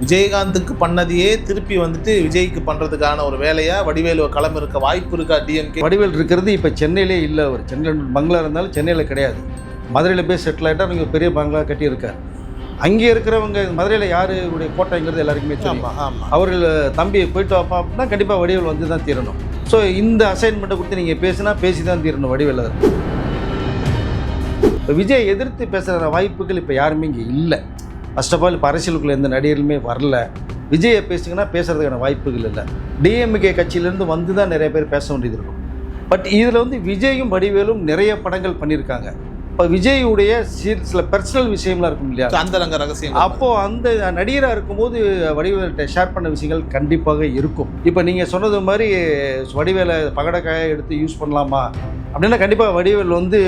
விஜயகாந்துக்கு பண்ணதையே திருப்பி வந்துட்டு விஜய்க்கு பண்றதுக்கான ஒரு வேலையா? வடிவேலு களம் இருக்க வாய்ப்பு இருக்கா? டிஎம்கே வடிவேல் இருக்கிறது இப்போ சென்னையிலே இல்லை அவர். சென்னையில் பங்களா இருந்தாலும் சென்னையில் கிடையாது. மதுரையில் போய் செட்டில் ஆகிட்டா நீங்கள் பெரிய பங்களா கட்டியிருக்கார். அங்கே இருக்கிறவங்க மதுரையில் யாருடைய கோட்டைங்கிறது எல்லாருக்குமே தெரியும். அவர்கள் தம்பி போயிட்டு வாப்பா அப்படின்னா கண்டிப்பாக வடிவேல் வந்து தான் தீரணும். ஸோ இந்த அசைன்மெண்ட்டை கொடுத்து நீங்கள் பேசினா பேசி தான் தீரணும் வடிவேல் இப்போ விஜய் எதிர்த்து பேசுகிற வாய்ப்புகள் இப்போ யாருமே இங்கே இல்லை. ஃபர்ஸ்ட் ஆஃப் ஆல் இப்போ அரசியலுக்குள்ள எந்த நடிகர்களுமே வரல. விஜயை பேசுங்கன்னா பேசுறதுக்கான வாய்ப்புகள் இல்லை. டிஎம்கே கட்சியிலேருந்து வந்து தான் நிறைய பேர் பேச வேண்டியது இருக்கும். பட் இதில் வந்து விஜயும் வடிவேலும் நிறைய படங்கள் பண்ணியிருக்காங்க. இப்போ விஜயுடைய சில பர்சனல் விஷயம்லாம் இருக்கும் இல்லையா? அந்த ரங்க ரகசியம் அப்போ அந்த நடிகராக இருக்கும்போது வடிவேல்கிட்ட ஷேர் பண்ண விஷயங்கள் கண்டிப்பாக இருக்கும். இப்போ நீங்கள் சொன்னது மாதிரி வடிவேலை பகடக்காயை எடுத்து யூஸ் பண்ணலாமா? அப்படின்னா கண்டிப்பாக வடிவேல் வந்து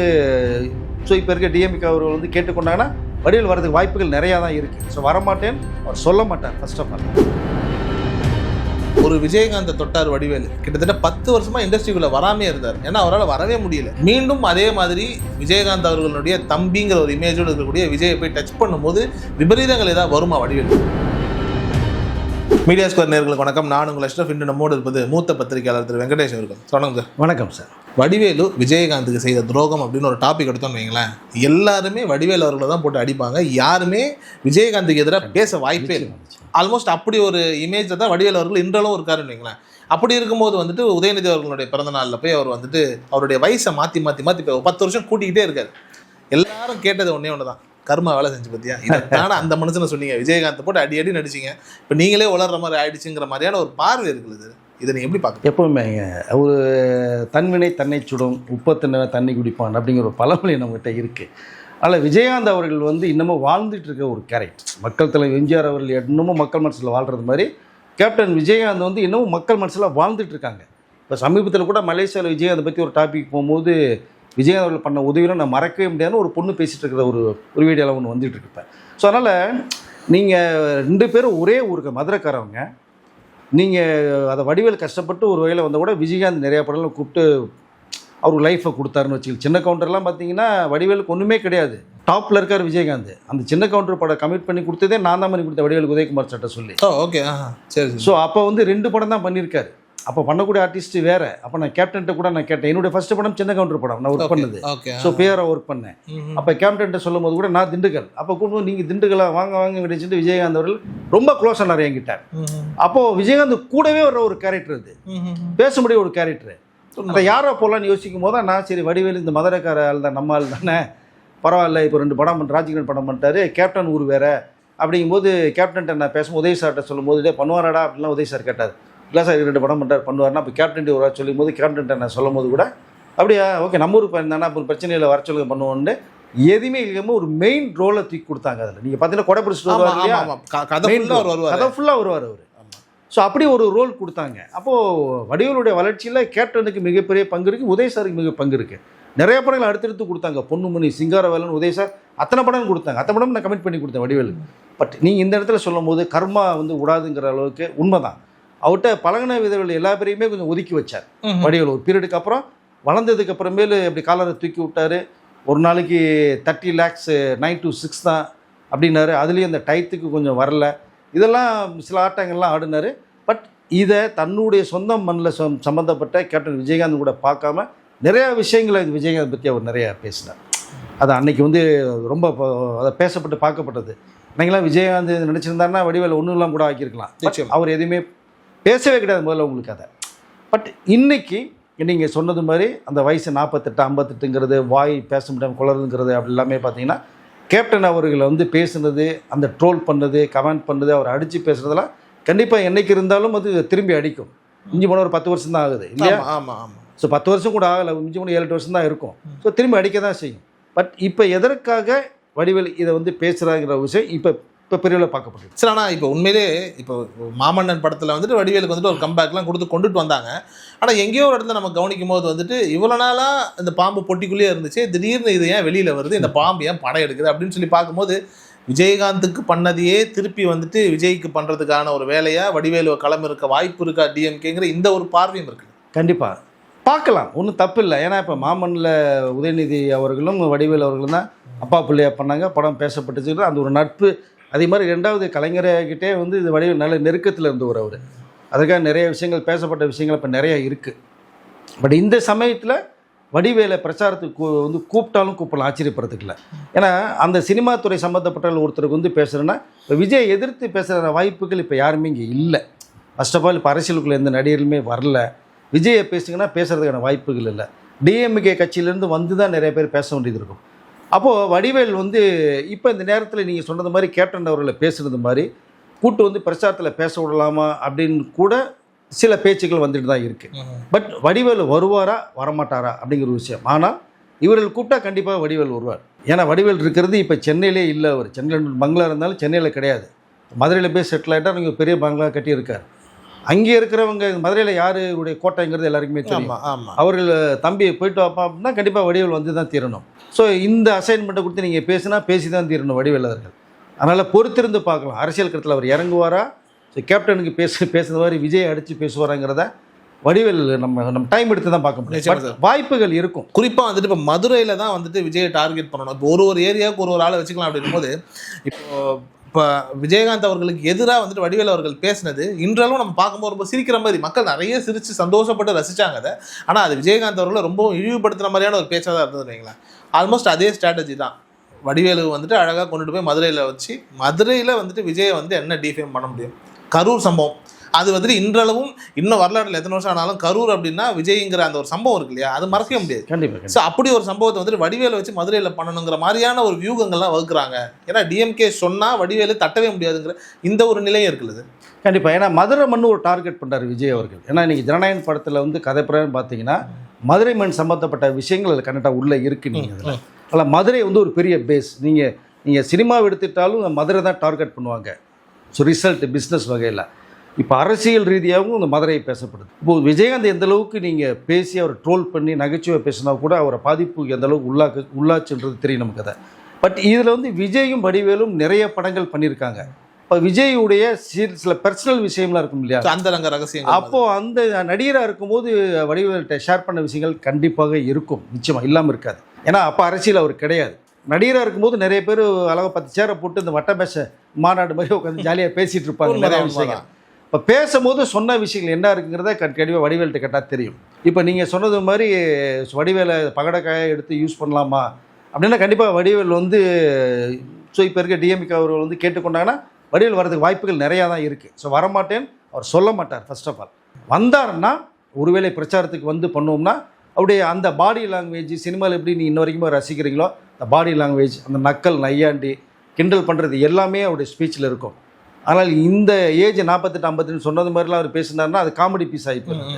ஸோ இப்போ இருக்க டிஎம்கே அவர்கள் வந்து கேட்டுக்கொண்டாங்கன்னா வடிவேல் வரதுக்கு வாய்ப்புகள் நிறையா தான் இருக்குது ஸோ வரமாட்டேன். அவர் சொல்ல மாட்டார் ஃபர்ஸ்ட் ஆஃப் ஆல் ஒரு விஜயகாந்த தொட்டார் வடிவேல். கிட்டத்தட்ட பத்து வருஷமா இண்டஸ்ட்ரிக்குள்ள வராமே இருந்தார். ஏன்னா அவரால் வரவே முடியல. மீண்டும் அதே மாதிரி விஜயகாந்த் அவர்களுடைய தம்பிங்கிற ஒரு இமேஜோடு இருக்கக்கூடிய விஜயை போய் டச் பண்ணும்போது விபரீதங்கள் ஏதாவது வருமா வடிவேலு? மீடியா ஸ்கொயர் நேர்களுக்கு வணக்கம். நான் உங்கள் அஷ்ரஃப் இன்று நம்மோடு இருப்பது மூத்த பத்திரிகையாளர் திரு வெங்கடேஷ் அவர்கள். வணக்கம் சார். வணக்கம் சார். வடிவேலு விஜயகாந்துக்கு செய்த துரோகம் அப்படின்னு ஒரு டாபிக் எடுத்தோம்னு வைங்களேன். எல்லாருமே வடிவேலு அவர்களை தான் போட்டு அடிப்பாங்க. யாருமே விஜயகாந்துக்கு எதிராக பேச வாய்ப்பே இல்லை. ஆல்மோஸ்ட் அப்படி ஒரு இமேஜ் தான் வடிவேலு அவர்கள் இன்றளவும் இருக்காருன்னு வைங்களேன். அப்படி இருக்கும்போது வந்துட்டு உதயநிதி அவர்களுடைய பிறந்த நாளில் போய் அவர் வந்துட்டு அவருடைய வயசை மாற்றி மாற்றி மாற்றி பத்து வருஷம் கூட்டிக்கிட்டே இருக்காரு. எல்லாரும் கேட்டது ஒன்றே ஒன்று தான் கர்மா வேலை செஞ்சு பார்த்தியா இதான அந்த மனுஷனை சொன்னீங்க. விஜயகாந்தை போட்டு அடி அடி நடிச்சிங்க இப்போ நீங்களே வளர்ற மாதிரி ஆயிடுச்சுங்கிற மாதிரியான ஒரு பார்வை இருக்குது இதை. நீங்கள் எப்படி பார்க்க எப்பவுமே ஒரு தன்வினை தன்னை சுடும் உப்பத்தின தண்ணி குடிப்பான் அப்படிங்கிற ஒரு பழமொழி நம்மகிட்ட இருக்குது ஆனால் விஜயகாந்த் அவர்கள் வந்து இன்னமும் வாழ்ந்துட்டு இருக்க ஒரு கேரக்டர் மக்கள் தலைவர் எம்ஜிஆர் அவர்கள் இன்னமும் மக்கள் மனசில் வாழ்கிறது மாதிரி கேப்டன் விஜயகாந்த் வந்து இன்னமும் மக்கள் மனசில் வாழ்ந்துட்டு இருக்காங்க இப்போ சமீபத்தில் கூட மலேசியாவில் விஜயகாந்த் பற்றி ஒரு டாபிக் போகும்போது விஜயகாந்த் அவர்கள் பண்ண உதவியெல்லாம் நான் மறக்கவே முடியாதுன்னு ஒரு பொண்ணு பேசிகிட்டு இருக்கிற ஒரு ஒரு வீடியோவில் ஒன்று வந்துட்டு இருப்பேன் ஸோ அதனால் நீங்கள் ரெண்டு பேரும் ஒரே ஊருக்கு மதுரைக்காரவங்க. நீங்கள் அதை வடிவேல் கஷ்டப்பட்டு ஒரு வகையில் வந்தால் கூட விஜயகாந்த் நிறையா படம்லாம் கூப்பிட்டு அவர் லைஃப்பை கொடுத்தாருன்னு வச்சுக்கல சின்ன கவுண்டர்லாம் பார்த்தீங்கன்னா வடிவேலுக்கு ஒன்றுமே கிடையாது. டாப்பில் இருக்கார் விஜயகாந்த் அந்த சின்ன கவுண்டர் படம் கமிட் பண்ணி கொடுத்ததே நான் தான் பண்ணி கொடுத்த வடிவேலுக்கு உதயகுமார் சட்டை சொல்லி. ஓகே ஆ சரி சரி. ஸோ அப்போ வந்து ரெண்டு படம் தான் பண்ணியிருக்காரு. அப்போ பண்ணக்கூடிய ஆர்டிஸ்ட் வேறு. அப்போ நான் கேப்டன்ட்ட கூட நான் கேட்டேன். என்னுடைய ஃபர்ஸ்ட் படம் சின்ன கவுண்டர் படம். நான் ஒர்க் பண்ணது. ஸோ பேராக ஒர்க் பண்ணேன். அப்போ கேப்டன்ட்ட சொல்லும் போது கூட நான் திண்டுக்கல். அப்போ கூப்பிட்டு நீங்கள் திண்டுக்கலா வாங்க வாங்க அப்படின்னு விஜயகாந்த் அவர்கள் ரொம்ப க்ளோஸ் ஆனார் என்கிட்ட. அப்போது விஜயகாந்த் கூடவே வர்ற ஒரு கேரக்டர் அது. பேச முடிய ஒரு கேரக்டர் அப்போ யாரோ போகலான்னு யோசிக்கும் போது நான் சரி வடிவேலு இந்த மதுரைக்கார ஆள் தான் நம்ம ஆள் தானே. பரவாயில்ல இப்போ ரெண்டு படம் பண்ண ராஜகிரண் படம் பண்ணிட்டாரு கேப்டன் ஊர் வேற. அப்படிங்கும்போது கேப்டன்ட்ட நான் பேசும் உதய் சார்கிட்ட சொல்லும்போது டே பண்ணுவாராடா? அப்படிலாம் உதய் சார் கேட்டார். இல்லை சார் ரெண்டு படம் பண்ணுறாரு பண்ணுவார்னா அப்போ கேப்டன் ஒரு சொல்லும் போது கேப்டன்ட்ட நான் சொல்லும் போது கூட அப்படியா ஓகே நம்ம ஊருக்கு பையன் அப்போ பிரச்சனை இல்லை வர சொல்லுங்க பண்ணுவோன்னு எதுவுமே இல்லாமல் ஒரு மெயின் ரோலை தூக்கி கொடுத்தாங்க அதில். நீங்கள் பார்த்தீங்கன்னா கொடை பிடிச்சிட்டு வருவார் கதை ஃபுல்லாக வருவார். அவர். ஸோ அப்படி ஒரு ரோல் கொடுத்தாங்க. அப்போது வடிவேலுடைய வளர்ச்சியில் கேப்டனுக்கு மிகப்பெரிய பங்கு இருக்குது உதய் சாருக்கு மிக பங்கு இருக்குது நிறைய படங்கள் அடுத்தடுத்து கொடுத்தாங்க. பொன்னுமணி சிங்காரவேலன் உதய் சார் அத்தனை படம் கொடுத்தாங்க. அத்தனை படம் நான் கமிட் பண்ணி கொடுத்தேன் வடிவேலுக்கு பட் நீங்கள் இந்த இடத்துல சொல்லும் போது கர்மா வந்து விடாதுங்கிற அளவுக்கு உண்மைதான். அவர்கிட்ட பழகின விதவில் எல்லா பேரையுமே கொஞ்சம் ஒதுக்கி வச்சார். வடிவேல் ஒரு பீரியடுக்கு அப்புறம் வளர்ந்ததுக்கு அப்புறமேலு இப்படி காலரை தூக்கி விட்டாரு. ஒரு நாளைக்கு thirty lakhs nine to six தான் அப்படின்னாரு. அதுலேயும் அந்த டயத்துக்கு கொஞ்சம் வரல. இதெல்லாம் சில ஆட்டங்கள்லாம் ஆடினாரு. பட் இதை தன்னுடைய சொந்த மண்ணில் சம் சம்மந்தப்பட்ட கேப்டன் விஜயகாந்த் கூட பார்க்காம நிறையா விஷயங்களை விஜயகாந்த் பற்றி அவர் நிறையா பேசினார். அது அன்னைக்கு வந்து ரொம்ப அதை பேசப்பட்டு பார்க்கப்பட்டது. அன்னைக்கெல்லாம் விஜயகாந்த் நினச்சிருந்தாருன்னா வடிவேல் ஒன்றும் இல்லாம கூட ஆக்கியிருக்கலாம். அவர் எதுவுமே பேசவே கிடையாது முதல்ல உங்களுக்கு அதை. பட் இன்னைக்கு நீங்கள் சொன்னது மாதிரி அந்த வயசு நாற்பத்தெட்டு ஐம்பத்தெட்டுங்கிறது வாய் பேச முடியாமல் குளறுங்கிறது அப்படி எல்லாமே பார்த்தீங்கன்னா கேப்டன் அவர்களை வந்து பேசுனது அந்த ட்ரோல் பண்ணது கமெண்ட் பண்ணது அவர் அடித்து பேசுனதெல்லாம் கண்டிப்பாக என்னைக்கு இருந்தாலும் அது திரும்பி அடிக்கும். இஞ்சி போன ஒரு பத்து வருஷம் தான் ஆகுது இல்லையா? ஆமா ஆமா ஆமா. ஸோ பத்து வருஷம் கூட ஆகலை மிஞ்சி கூட ஏழு எட்டு வருஷம் தான் இருக்கும். ஸோ திரும்பி அடிக்க தான் செய்யும். பட் இப்போ எதற்காக வடிவேல் இதை வந்து பேசுகிறாங்கிற விஷயம் இப்போ இப்போ பெரியவில் பார்க்கப்படுது சரி ஆனால் இப்போ உண்மையிலே இப்போ மாமன்னன் படத்தில் வந்துட்டு வடிவேலுக்கு வந்துட்டு ஒரு கம்பேக்லாம் கொடுத்து கொண்டுட்டு வந்தாங்க. ஆனால் எங்கேயோ ஒரு இடத்துல நம்ம கவனிக்கும் போது வந்துட்டு இவ்வளோ நாளாக இந்த பாம்பு பொட்டிக்குள்ளேயே இருந்துச்சு திடீர்னு இது ஏன் வெளியில் வருது இந்த பாம்பு ஏன் படம் எடுக்குது அப்படின்னு சொல்லி பார்க்கும்போது விஜயகாந்துக்கு பண்ணதையே திருப்பி வந்துட்டு விஜய்க்கு பண்ணுறதுக்கான ஒரு வேலையா வடிவேலு களம் இருக்க வாய்ப்பு இருக்கா டிஎம்கேங்கிற இந்த ஒரு பார்வையும் இருக்குது. கண்டிப்பாக பார்க்கலாம். ஒன்றும் தப்பு இல்லை. ஏன்னா இப்போ மாமன்னில் உதயநிதி அவர்களும் வடிவேல் அவர்களும் தான் அப்பா பிள்ளையா பண்ணாங்க. படம் பேசப்பட்டுச்சு அந்த ஒரு நட்பு அதே மாதிரி ரெண்டாவது கலைஞர்கிட்டே வந்து இது வடிவில் நல்ல நெருக்கத்தில் இருந்தவர் அவர். அதுக்காக நிறைய விஷயங்கள் பேசப்பட்ட விஷயங்கள் இப்போ நிறைய இருக்குது பட் இந்த சமயத்தில் வடிவேலை பிரச்சாரத்துக்கு கூ- வந்து கூப்பிட்டாலும் கூப்பிடலாம் ஆச்சரியப்படுறதுக்கு இல்லை. ஏன்னா அந்த சினிமா துறை சம்மந்தப்பட்ட ஒருத்தருக்கு வந்து பேசுகிறேன்னா இப்போ விஜய் எதிர்த்து பேசுகிற வாய்ப்புகள் இப்போ யாருமே இங்கே இல்லை. ஃபர்ஸ்ட் ஆஃப் ஆல் இப்போ அரசியலுக்குள்ள எந்த நடிகருமே வரல. விஜயை பேசுங்கன்னா பேசுகிறதுக்கான வாய்ப்புகள் இல்லை. டிஎம்கே கட்சியிலேருந்து வந்து தான் நிறைய பேர் பேச வேண்டியது இருக்கும். அப்போது வடிவேல் வந்து இப்போ இந்த நேரத்தில் நீங்கள் சொன்னது மாதிரி கேப்டன் அவர்களை பேசுனது மாதிரி கூட்டு வந்து பிரச்சாரத்தில் பேச விடலாமா அப்படின்னு கூட சில பேச்சுக்கள் வந்துட்டு தான் இருக்குது பட் வடிவேல் வருவாரா வரமாட்டாரா அப்படிங்கிற ஒரு விஷயம். ஆனால் இவர்கள் கூப்பிட்டா கண்டிப்பாக வடிவேல் வருவார். ஏன்னா வடிவேல் இருக்கிறது இப்போ சென்னையிலே இல்லை அவர். சென்னையில் பங்களா இருந்தாலும் சென்னையில் கிடையாது. மதுரையில் போய் செட்டில் ஆகிட்டார் நீங்கள் பெரிய பங்களா கட்டியிருக்கார். அங்கே இருக்கிறவங்க மதுரையில் யாருடைய கோட்டைங்கிறது எல்லாருக்குமே தெரியும். ஆமா ஆமா. அவர்கள் தம்பி போயிட்டு வாப்பா அப்படின்னா கண்டிப்பாக வடிவேல் வந்து தான் தீரணும். ஸோ இந்த அசைன்மெண்ட்டை கொடுத்து நீங்கள் பேசினா பேசி தான் தீரணும் வடிவேல் அவர்கள் அதனால் பொறுத்திருந்து பார்க்கலாம். அரசியல் களத்தில் அவர் இறங்குவாரா? ஸோ கேப்டனுக்கு பேச பேசுன மாதிரி விஜய் அடித்து பேசுவாராங்கிறத வடிவேல் நம்ம நம்ம டைம் எடுத்து தான் பார்க்க முடியும். வாய்ப்புகள் இருக்கும். குறிப்பா வந்துட்டு இப்போ மதுரையில தான் வந்துட்டு விஜயை டார்கெட் பண்ணணும். இப்போ ஒரு ஒரு ஏரியாவுக்கு ஒரு ஒரு ஆளை வச்சுக்கலாம் அப்படின்னும் போது இப்போ இப்போ விஜயகாந்த் அவர்களுக்கு எதிராக வந்துட்டு வடிவேல் அவர்கள் பேசினது இன்றளவும் நம்ம பார்க்கும்போது ரொம்ப சிரிக்கிற மாதிரி மக்கள் நிறைய சிரித்து சந்தோஷப்பட்டு ரசித்தாங்க அதை. ஆனால் அது விஜயகாந்த் அவர்களை ரொம்பவும் இழிவுபடுத்துற மாதிரியான ஒரு பேச்சாக தான் இருந்தது வைங்களேன் ஆல்மோஸ்ட் அதே ஸ்ட்ராட்டஜி தான். வடிவேலு வந்துட்டு அழகாக கொண்டுட்டு போய் மதுரையில் வச்சு மதுரையில் வந்துட்டு விஜயை வந்து என்ன டிஃபேம் பண்ண முடியும்? கரூர் சம்பவம். அது வந்துட்டு இன்றளவும் இன்னும் வரலாற்றில் எத்தனை வருஷம் ஆனாலும் கரூர் அப்படின்னா விஜய்ங்கிற அந்த ஒரு சம்பவம் இருக்கு இல்லையா? அது மறக்கவே முடியாது. கண்டிப்பாக ஸோ அப்படி ஒரு சம்பவத்தை வந்துட்டு வடிவேலை வச்சு மதுரையில் பண்ணணுங்கிற மாதிரியான ஒரு வியூகங்கள்லாம் வகுக்கிறாங்க. ஏன்னா டிஎம்கே சொன்னால் வடிவேலு தட்டவே முடியாதுங்கிற இந்த ஒரு நிலையும் இருக்குல்ல கண்டிப்பாக ஏன்னா மதுரை மண் ஒரு டார்கெட் பண்ணுறாரு விஜய் அவர்கள். ஏன்னா இன்றைக்கி ஜனநாயகன் படத்தில் வந்து கதைப்புறன்னு பார்த்தீங்கன்னா மதுரை மண் சம்மந்தப்பட்ட விஷயங்கள் அதில் கண்டிப்பாக உள்ளே இருக்குது நீங்கள் அதில். அதில் மதுரை வந்து ஒரு பெரிய பேஸ் நீங்கள் நீங்கள் சினிமாவை எடுத்துட்டாலும் மதுரை தான் டார்கெட் பண்ணுவாங்க. ஸோ ரிசல்ட் பிஸ்னஸ் வகையில். இப்போ அரசியல் ரீதியாகவும் இந்த மதுரை பேசப்படுது. இப்போது விஜயகாந்த் எந்த அளவுக்கு நீங்கள் பேசி அவர் ட்ரோல் பண்ணி நகைச்சுவை பேசினா கூட அவரை பாதிப்புக்கு எந்த அளவுக்கு உள்ளாக்கு உள்ளாச்சுன்றது தெரியும் நமக்கு அதை. பட் இதில் வந்து விஜயும் வடிவேலும் நிறைய படங்கள் பண்ணியிருக்காங்க. இப்போ விஜயுடைய சில பர்சனல் விஷயம்லாம் இருக்கும் இல்லையா? அந்த ரங்க ரகசியங்கள் அப்போ அந்த நடிகராக இருக்கும்போது வடிவேல்கிட்ட ஷேர் பண்ண விஷயங்கள் கண்டிப்பாக இருக்கும். நிச்சயமா இல்லாமல் இருக்காது. ஏன்னா அப்போ அரசியல் அவர் கிடையாது. நடிகராக இருக்கும்போது நிறைய பேர் அழகாக பத்து சேரை போட்டு இந்த வட்ட பேச மாநாடு மாதிரி உட்காந்து ஜாலியாக பேசிட்டு இருப்பாங்க. நிறைய விஷயங்கள். இப்போ பேசும்போது சொன்ன விஷயங்கள் என்ன இருக்குங்கிறத கண்டிப்பாக வடிவேல்கிட்ட கேட்டால் தெரியும். இப்போ நீங்கள் சொன்னது மாதிரி வடிவேலை பகடக்காயை எடுத்து யூஸ் பண்ணலாமா? அப்படின்னா கண்டிப்பாக வடிவேல் வந்து ஸோ இப்போ இருக்க டிஎம்கே அவர்கள் வந்து கேட்டுக்கொண்டாங்கன்னா வடிவேல் வரதுக்கு வாய்ப்புகள் நிறையா தான் இருக்குது ஸோ வரமாட்டேன். அவர் சொல்ல மாட்டார் ஃபர்ஸ்ட் ஆஃப் ஆல் வந்தாருன்னா ஒருவேளை பிரச்சாரத்துக்கு வந்து பண்ணோம்னா அப்படியே அந்த பாடி லாங்குவேஜ் சினிமாவில் எப்படி நீ இன்ன வரைக்கும் ரசிக்கிறீங்களோ அந்த பாடி லாங்குவேஜ் அந்த நக்கல் நையாண்டி கிண்டல் பண்ணுறது எல்லாமே அவருடைய ஸ்பீச்சில் இருக்கும். ஆனால் இந்த ஏஜ் நாற்பத்தெட்டு ஐம்பத்தெட்டு சொன்னது மாதிரிலாம் அவர் பேசினார்னா அது காமெடி பீஸ் ஆகி போயிடும்.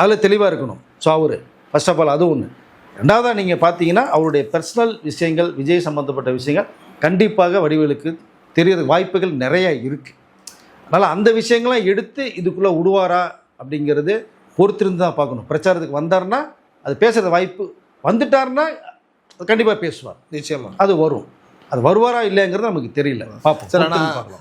அதில் தெளிவாக இருக்கணும். ஸோ அவர். ஃபர்ஸ்ட் ஆஃப் ஆல் அது ஒன்று ரெண்டாவதாக நீங்கள் பார்த்தீங்கன்னா அவருடைய பர்சனல் விஷயங்கள் விஜய் சம்மந்தப்பட்ட விஷயங்கள் கண்டிப்பாக வடிவேலுக்கு தெரியறதுக்கு வாய்ப்புகள் நிறைய இருக்குது அதனால் அந்த விஷயங்கள்லாம் எடுத்து இதுக்குள்ளே விடுவாரா அப்படிங்கிறது பொறுத்திருந்து தான் பார்க்கணும். பிரச்சாரத்துக்கு வந்தாருன்னா அது பேசுகிற வாய்ப்பு வந்துட்டாருன்னா கண்டிப்பாக பேசுவார். நிச்சயமா. அது வரும். அது வருவாரா இல்லைங்கிறது நமக்கு தெரியல. பார்ப்போம். சரி.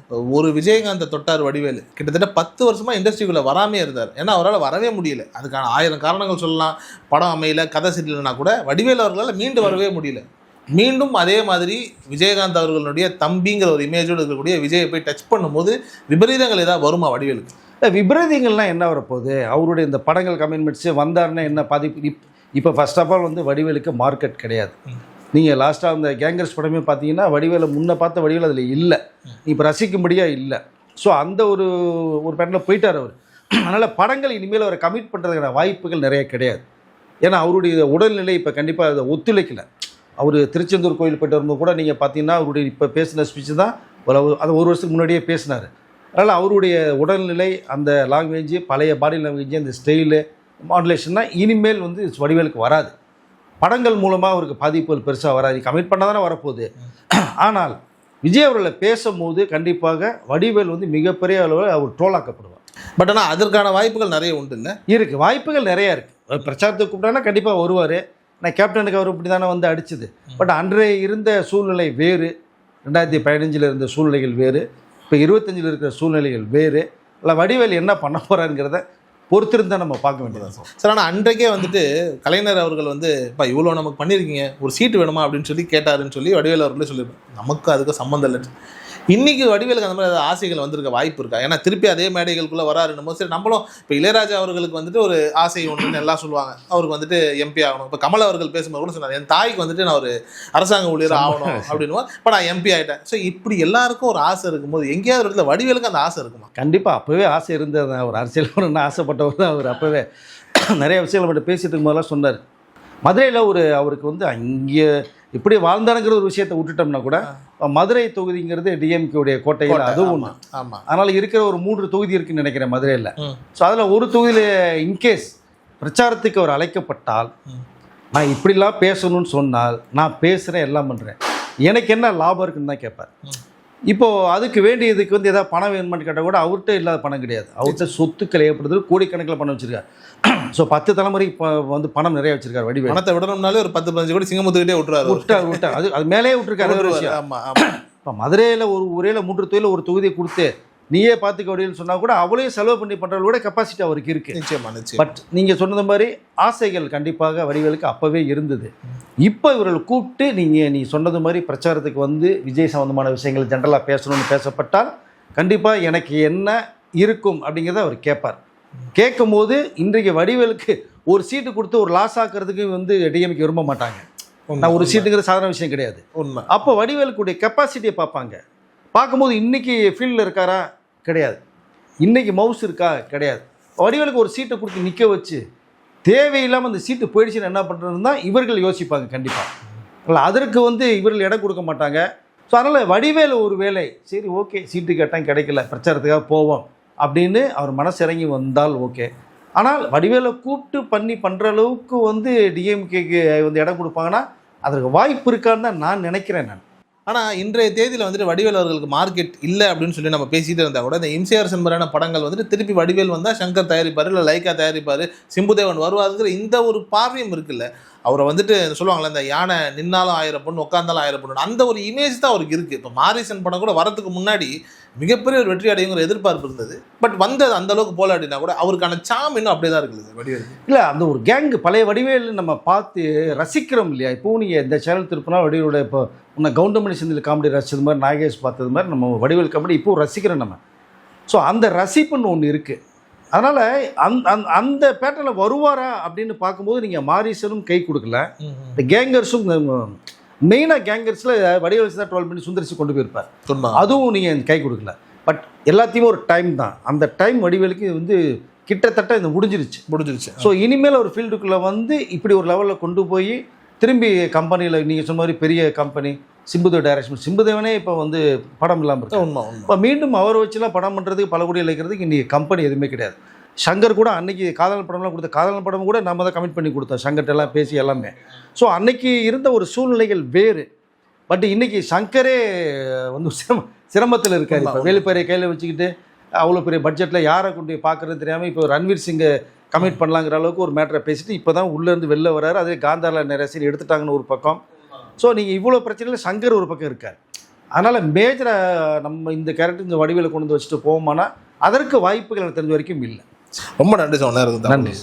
ஒரு விஜயகாந்தை தொட்டார் வடிவேலு. கிட்டத்தட்ட பத்து வருஷமா இண்டஸ்ட்ரிக்குள்ள வராமே இருந்தார். ஏன்னா அவரால் வரவே முடியல. அதுக்கான ஆயிரம் காரணங்கள் சொல்லலாம். படம் அமையல கதை சரியில்லைனா கூட வடிவேலு அவர்களால் மீண்டு வரவே முடியல. மீண்டும் அதே மாதிரி விஜயகாந்த் அவர்களுடைய தம்பிங்கிற ஒரு இமேஜோடு இருக்கக்கூடிய விஜயை போய் டச் பண்ணும்போது விபரீதங்கள் ஏதாவது வருமா வடிவேலுக்கு? இல்லை விபரீதங்கள்லாம் என்ன வரப்போகுது? அவருடைய இந்த படங்கள் கமிட்மெண்ட்ஸு வந்தாருன்னா என்ன பாதிப்பு? இப் இப்போ ஃபர்ஸ்ட் ஆஃப் ஆல் வந்து வடிவேலுக்கு மார்க்கெட் கிடையாது. நீங்கள் லாஸ்ட்டாக அந்த கேங்கர்ஸ் படமே பார்த்தீங்கன்னா வடிவேல முன்னே பார்த்த வடிவேல் அதில் இல்லை. இப்போ ரசிக்கும்படியாக இல்லை. ஸோ அந்த ஒரு ஒரு பேட்டில் போயிட்டார் அவர். அதனால் படங்கள் இனிமேல் அவரை கமிட் பண்ணுறதுக்கான வாய்ப்புகள் நிறைய கிடையாது. ஏன்னா அவருடைய உடல்நிலை இப்போ கண்டிப்பாக அதை ஒத்துழைக்கல. அவர் திருச்செந்தூர் கோயில் போயிட்டு வரும்போது கூட நீங்கள் பார்த்தீங்கன்னா அவருடைய இப்போ பேசின ஸ்பீச் தான் ஒரு அது ஒரு வருஷத்துக்கு முன்னாடியே பேசினார். அதனால் அவருடைய உடல்நிலை அந்த லாங்குவேஜ் பழைய பாடி லாங்குவேஜ் அந்த ஸ்டைலு மாடுலேஷன்னா இனிமேல் வந்து வடிவேலுக்கு வராது. படங்கள் மூலமாக அவருக்கு பாதிப்புகள் பெருசாக வராது. கமிட் பண்ண தானே வரப்போகுது. ஆனால் விஜய் அவர்களை பேசும்போது கண்டிப்பாக வடிவேல் வந்து மிகப்பெரிய அளவில் அவர் ட்ரோலாக்கப்படுவார். பட் ஆனால் அதற்கான வாய்ப்புகள் நிறைய உண்டு இல்லை இருக்குது வாய்ப்புகள் நிறையா இருக்குது பிரச்சாரத்துக்கு கூப்பிட்டானா கண்டிப்பாக வருவார். நான் கேப்டனுக்கு அவர் இப்படி தானே வந்து அடிச்சது. பட் அன்றைய இருந்த சூழ்நிலை வேறு. ரெண்டாயிரத்தி பதினஞ்சில் இருந்த சூழ்நிலைகள் வேறு. இப்போ இருபத்தஞ்சில் இருக்கிற சூழ்நிலைகள் வேறு. இல்லை வடிவேல் என்ன பண்ண போகிறாருங்கிறத பொறுத்திருந்தா நம்ம பார்க்க வேண்டியது சார் ஆனால் அன்றைக்கே வந்துட்டு கலைஞர் அவர்கள் வந்து இப்போ இவ்வளோ நமக்கு பண்ணியிருக்கீங்க ஒரு சீட்டு வேணுமா? அப்படின்னு சொல்லி கேட்டாருன்னு சொல்லி வடிவேல் அவர்களே சொல்லியிருப்பாங்க நமக்கு அதுக்கு சம்மந்தம் இல்லை. இன்னைக்கு வடிவேலுக்கு அந்த மாதிரி ஆசைகள் வந்திருக்க வாய்ப்பு இருக்கா? ஏன்னா திருப்பி அதே மேடைகளுக்குள்ள வராருன்னும் போது சரி நம்மளும் இப்போ இளையராஜா அவர்களுக்கு வந்துட்டு ஒரு ஆசை ஒன்றுன்னு எல்லாம் சொல்லுவாங்க. அவருக்கு வந்துட்டு எம்பி ஆகணும். இப்போ கமல் அவர்கள் பேசும்போது கூட சொன்னார் என் தாய்க்கு வந்துட்டு நான் ஒரு அரசாங்க ஊழியர் ஆகணும் அப்படின்னு இப்போ நான் எம்பி ஆயிட்டேன். ஸோ இப்படி எல்லாருக்கும் ஒரு ஆசை இருக்கும்போது எங்கேயாவது ஒரு இடத்துல வடிவேலுக்கு அந்த ஆசை இருக்குமா? கண்டிப்பாக அப்போவே ஆசை இருந்தது. அவர் அரசியல் வரணும்னு ஆசைப்பட்டவர் தான் அவர். அப்போவே நிறைய விஷயங்கள் மட்டும் பேசிட்டு முதல்ல சொன்னார். மதுரையில் ஒரு அவருக்கு வந்து அங்கே இப்படி வாழ்ந்தானுங்கிற ஒரு விஷயத்தை விட்டுட்டோம்னா கூட மதுரை தொகுதிங்கிறது டிஎம்கே உடைய கோட்டையில் அதுவும் ஒன்று ஆமா அதனால் இருக்கிற ஒரு மூன்று தொகுதி இருக்குன்னு நினைக்கிறேன் மதுரையில். ஸோ அதில் ஒரு தொகுதியில் இன்கேஸ் பிரச்சாரத்துக்கு அவர் அழைக்கப்பட்டால். நான் இப்படிலாம் பேசணும்னு சொன்னால் நான் பேசுகிறேன் எல்லாம் பண்ணுறேன் எனக்கு என்ன லாபம் இருக்குன்னு தான் கேட்பார். ம். இப்போ அதுக்கு வேண்டியதுக்கு வந்து ஏதாவது பணம் வேணுமான்னு கேட்டால் கூட அவர்கிட்ட இல்லாத பணம் கிடையாது. அவர்கிட்ட சொத்துக்கள் ஏற்படுறது கோடிக்கணக்கில் பணம் வச்சிருக்காரு. ஸோ பத்து தலைமுறை இப்போ வந்து பணம் நிறைய வச்சிருக்காரு வடிவேல். பணத்தை விடணும்னாலே ஒரு பத்து பதினஞ்சு கோடி சிங்கமுத்துக்கிட்டே விட்டுருவாரு அவரு. விட்டா விட்டா. அது அது மேலேயே விட்டுருக்காரு அது ஒரு விஷயம். ஆமா ஆமா. இப்போ மதுரையில் ஒரு ஊரையில் மூன்று தொழில் ஒரு தொகுதியை கொடுத்து நீயே பார்த்துக்க வடிவேல்னு சொன்னால் கூட அவளையும் செலவு பண்ணி பண்ணுறத விட கெப்பாசிட்டி அவருக்கு இருக்குது நிச்சயமா நிச்சயம். பட் நீங்கள் சொன்னது மாதிரி ஆசைகள் கண்டிப்பாக வடிவேலுக்கு அப்போவே இருந்தது. இப்போ இவர்கள் கூப்பிட்டு நீங்கள் நீ சொன்னது மாதிரி பிரச்சாரத்துக்கு வந்து விஜய் சம்பந்தமான விஷயங்கள் ஜென்ரலாக பேசணும்னு பேசப்பட்டால் கண்டிப்பாக எனக்கு என்ன இருக்கும் அப்படிங்கிறத அவர் கேட்பார் கேட்கும்போது இன்றைக்கு வடிவேலுக்கு ஒரு சீட்டு கொடுத்து ஒரு லாஸ் ஆக்குறதுக்கு வந்து டிஎம்கே விரும்ப மாட்டாங்க. நான் ஒரு சீட்டுங்கிற சாதாரண விஷயம் கிடையாது. உண்மை. அப்போ வடிவேலுக்குடைய கெப்பாசிட்டியை பார்ப்பாங்க. பார்க்கும்போது இன்னைக்கு ஃபீல்டில் இருக்காரா? கிடையாது. இன்னைக்கு மவுஸ் இருக்கா? கிடையாது. வடிவேலுக்கு ஒரு சீட்டை கொடுத்து நிற்க வச்சு தேவையில்லாமல் அந்த சீட்டு போயிடுச்சுன்னு என்ன பண்ணுறதுன்னு தான் இவர்கள் யோசிப்பாங்க கண்டிப்பாக இல்லை அதற்கு வந்து இவர்கள் இடம் கொடுக்க மாட்டாங்க. ஸோ அதனால் வடிவேலு ஒரு வேலை. சரி ஓகே சீட்டு கேட்டால் கிடைக்கல. பிரச்சாரத்துக்காக போவோம். அப்படின்னு அவர் மனசு இறங்கி வந்தால் ஓகே. ஆனால் வடிவேலை கூப்பிட்டு பண்ணி பண்ணுற அளவுக்கு வந்து டிஎம்கேக்கு வந்து இடம் கொடுப்பாங்கன்னா அதற்கு வாய்ப்பு இருக்கான்னு தான் நான் நினைக்கிறேன் நான். ஆனால் இன்றைய தேதியில் வந்துட்டு வடிவேல் அவர்களுக்கு மார்க்கெட் இல்லை அப்படின்னு சொல்லி நம்ம பேசிகிட்டு இருந்தால் கூட இந்த இம்சிஆர் செம்பரான படங்கள் வந்துட்டு திருப்பி வடிவேல் வந்தால் சங்கர் தயாரிப்பார் இல்லை லைக்கா தயாரிப்பார் சிம்புதேவன் வருவாருங்கிற இந்த ஒரு பார்வையும் இருக்குல்ல. அவரை வந்துட்டு சொல்லுவாங்களே இந்த யானை நின்னாலும் ஆயிரம் பொண்ணு உட்காந்தாலும் ஆயிரம் பொண்ணு அந்த ஒரு இமேஜ் தான் அவருக்கு இருக்குது இப்போ மாரிசன் படம் கூட வரதுக்கு முன்னாடி மிகப்பெரிய ஒரு வெற்றி அடையுங்கிற எதிர்பார்ப்பு இருந்தது. பட் வந்தது அந்த அளவுக்கு போல அப்படின்னா கூட அவருக்கான சாம் இன்னும் அப்படியே தான் இருக்குது. வடிவேல். இல்லை அந்த ஒரு கேங்கு பழைய வடிவேல் நம்ம பார்த்து ரசிக்கிறோம் இல்லையா? இப்போ நீங்கள் இந்த சேனல் திருப்பினா வடிவேலோட இப்போ முன்ன கவுண்டமணி செந்தில் காமெடி ரசிச்சது மாதிரி நாகேஷ் பார்த்தது மாதிரி நம்ம வடிவேல் காமெடி இப்போ ரசிக்கிறோம் நம்ம. ஸோ அந்த ரசிப்புன்னு ஒன்று இருக்குது அதனால் அந் அந் அந்த பேட்டர்னில் வருவாரா அப்படின்னு பார்க்கும்போது நீங்கள் மாரிசனும் கை கொடுக்கல. இந்த கேங்கர்ஸும் மெயினாக கேங்கர்ஸில் வடிவேல் தான் ட்ரோல் பண்ணி சுந்தரிச்சு கொண்டு போயிருப்பார். அதுவும் நீங்கள் கை கொடுக்கல. பட் எல்லாத்தையுமே ஒரு டைம் தான். அந்த டைம் வடிவேலுக்கு வந்து கிட்டத்தட்ட இந்த முடிஞ்சிருச்சு. முடிஞ்சிருச்சு. ஸோ இனிமேல் ஒரு ஃபீல்டுக்குள்ளே வந்து இப்படி ஒரு லெவலில் கொண்டு போய் திரும்பி கம்பெனியில் நீங்கள் சொன்ன மாதிரி பெரிய கம்பெனி சிம்புதேவ் டைரக்ஷன் சிம்புதேவனே இப்போ வந்து படம் இல்லாமல் இருக்கு உண்மை இப்போ மீண்டும் அவரை வச்சுலாம் படம் பண்ணுறதுக்கு பல கோடி இழைக்கிறதுக்கு இன்றைக்கி கம்பெனி எதுவுமே கிடையாது. சங்கர் கூட அன்னைக்கு காதல் படம்லாம் கொடுத்த காதல் படம் கூட நம்ம தான் கமிட் பண்ணி கொடுத்தோம். சங்கர்ட்ட எல்லாம் பேசி எல்லாமே. ஸோ அன்னைக்கு இருந்த ஒரு சூழ்நிலைகள் வேறு. பட் இன்னைக்கு சங்கரே வந்து சிரம சிரமத்தில் இருக்காரு. இப்போ வேலுப்பேரை கையில் வச்சுக்கிட்டு அவ்வளோ பெரிய பட்ஜெட்டில் யாரை கொண்டு பார்க்குறது தெரியாமல் இப்போ ரன்வீர் சிங்கை கமிட் பண்ணலாங்கிற அளவுக்கு ஒரு மேட்டரை பேசிட்டு இப்போ தான் உள்ளேருந்து வெளில வராரு அதே காந்தாரில் நிறைய சீன் எடுத்துட்டாங்கன்னு ஒரு பக்கம். ஸோ நீங்கள் இவ்வளோ பிரச்சனையில் சங்கர் ஒரு பக்கம் இருக்கார். அதனால் மேஜராக நம்ம இந்த கேரக்டர் இந்த வடிவில் கொண்டு வந்து வச்சுட்டு போவோமானா அதற்கு வாய்ப்புகள் எனக்கு தெரிஞ்ச வரைக்கும் இல்லை. ரொம்ப நன்றி சார். நன்றி.